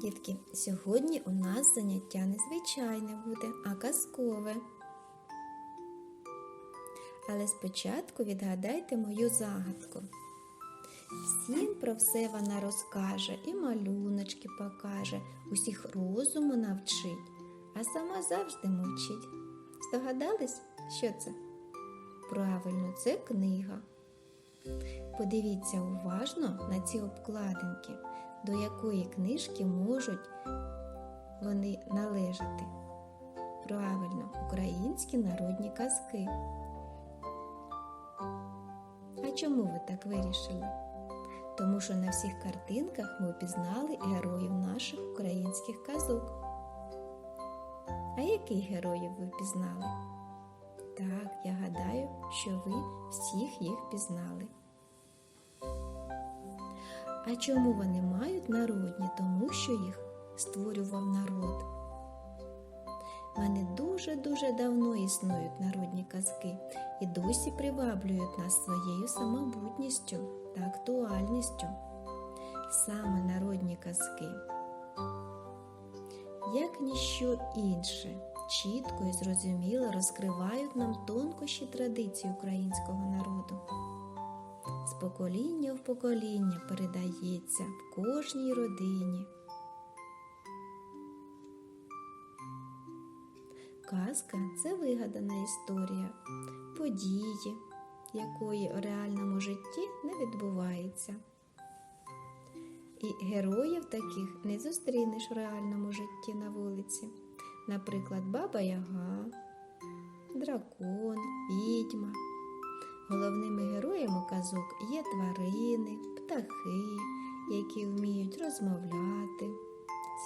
Дітки, сьогодні у нас заняття не звичайне буде, а казкове. Але спочатку відгадайте мою загадку. Всім про все вона розкаже і малюночки покаже, усіх розуму навчить, а сама завжди мовчить. Здогадались, що це? Правильно, це книга. Подивіться уважно на ці обкладинки, до якої книжки можуть вони належати. Правильно, українські народні казки. А чому ви так вирішили? Тому що на всіх картинках ми впізнали героїв наших українських казок. А яких героїв ви впізнали? Так, я гадаю, що ви всіх їх пізнали. А чому вони мають народні? Тому що їх створював народ. Вони дуже-дуже давно існують народні казки і досі приваблюють нас своєю самобутністю та актуальністю. Саме народні казки, як ніщо інше, чітко і зрозуміло розкривають нам тонкощі традицій українського народу. З покоління в покоління передається в кожній родині. Казка це вигадана історія, події, якої у реальному житті не відбувається. І героїв таких не зустрінеш в реальному житті на вулиці. Наприклад, Баба Яга, дракон, відьма. Головними героями казок є тварини, птахи, які вміють розмовляти,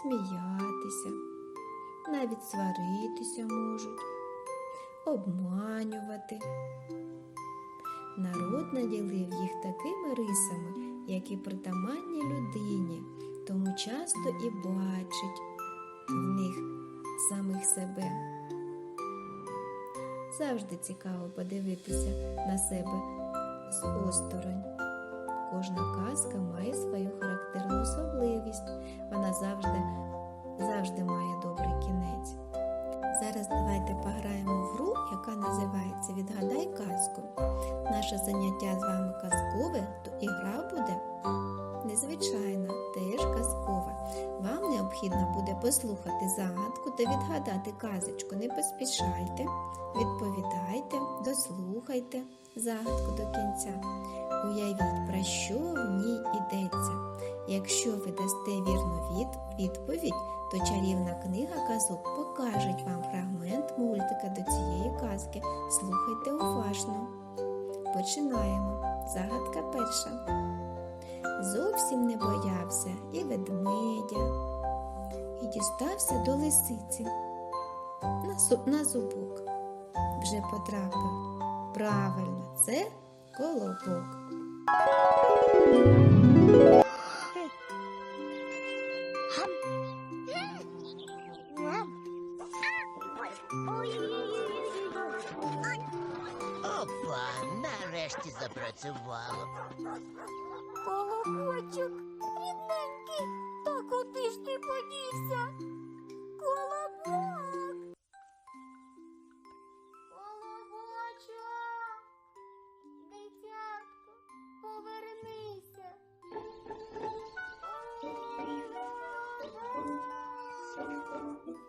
сміятися, навіть сваритися можуть, обманювати. Народ наділив їх такими рисами, які притаманні людині, тому часто і бачить в них самих себе. Завжди цікаво подивитися на себе з осторонь. Кожна казка має свою характерну особливість. Вона завжди, завжди має добрий кінець. Зараз давайте пограємо в гру, яка називається Відгадай казку. Наше заняття з вами казкове, то і гра буде незвичайна, теж казкова. Вам необхідно буде послухати загадку та відгадати казочку. Не поспішайте, відповідайте, дослухайте загадку до кінця. Уявіть, про що в ній йдеться. Якщо ви дасте вірну від, відповідь, то чарівна книга казок покаже вам фрагмент мультика до цієї казки. Слухайте уважно. Починаємо. Загадка перша. Зовсім не боявся і ведмедя, і дістався до лисиці. На, зу- на зубок вже потрапив. Правильно, це колобок. Опа, нарешті запрацювало. Колобочок, рідненький, та куди ж ти подівся?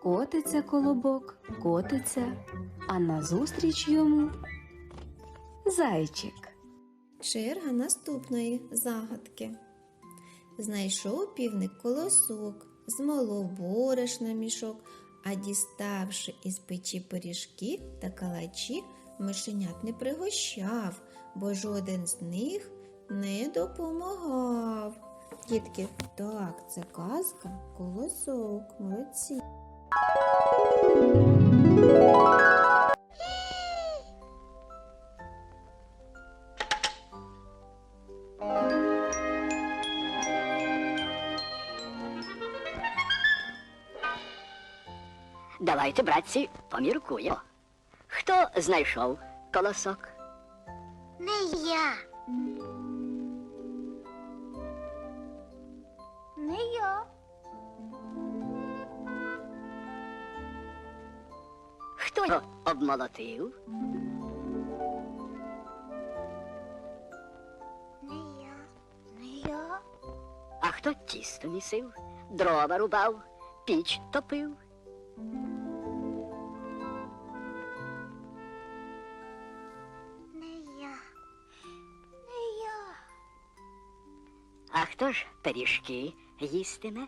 Котиться колобок, котиться, а назустріч йому зайчик. Черга наступної загадки. Знайшов півник колосок, змолов бориш на мішок, а діставши із печі пиріжки та калачі, мишенят не пригощав, бо жоден з них не допомагав. Дітки, так, це казка, колосок, молодці. Давайте, братці, поміркуємо. Хто знайшов колосок? Не я. Не я. Хто його обмолотив? Не я, не я. А хто тісто місив, дрова рубав, піч топив? Не я. Не я. А хто ж пиріжки їстиме?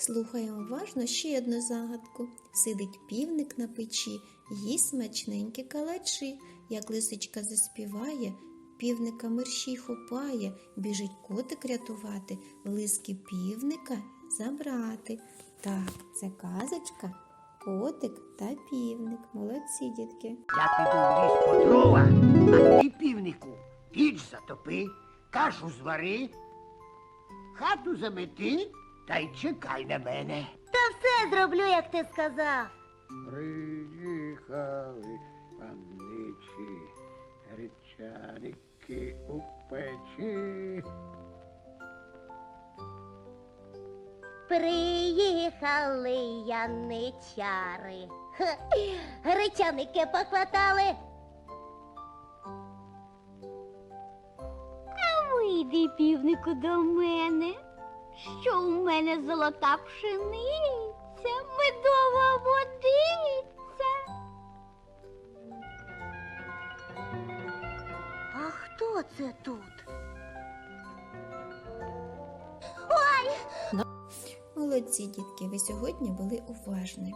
Слухаємо уважно ще одну загадку. Сидить півник на печі, їсть смачненькі калачі. Як лисичка заспіває, півника мерщій хопає, біжить котик рятувати, лиски півника забрати. Так, це казочка, котик та півник. Молодці, дітки. Я піду в ліс по дрова, а ти півнику піч затопи, кашу звари, хату замети та й чекай на мене. Та все зроблю, як ти сказав. Приїхали панничі, гречаники у печі. Приїхали яничари. Хе, Гречаники похватали. А вийди, півнику, до мене, що у мене золота пшениця, медова водиця. А хто це тут? Молодці, дітки, ви сьогодні були уважні.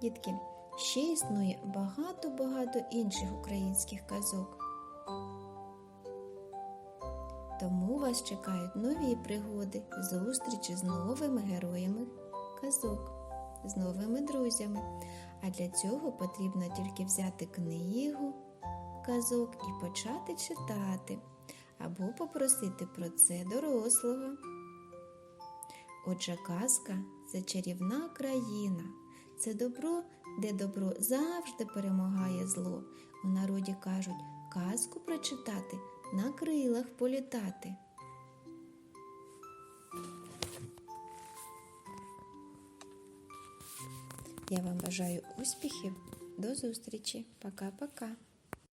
Дітки, ще існує багато-багато інших українських казок. Тому вас чекають нові пригоди, зустрічі з новими героями казок, з новими друзями. А для цього потрібно тільки взяти книгу казок і почати читати, або попросити про це дорослого. Отже, казка це чарівна країна, це добро, де добро завжди перемагає зло. У народі кажуть, казку прочитати, на крилах політати. Я вам бажаю успіхів. До зустрічі. Пока-пока.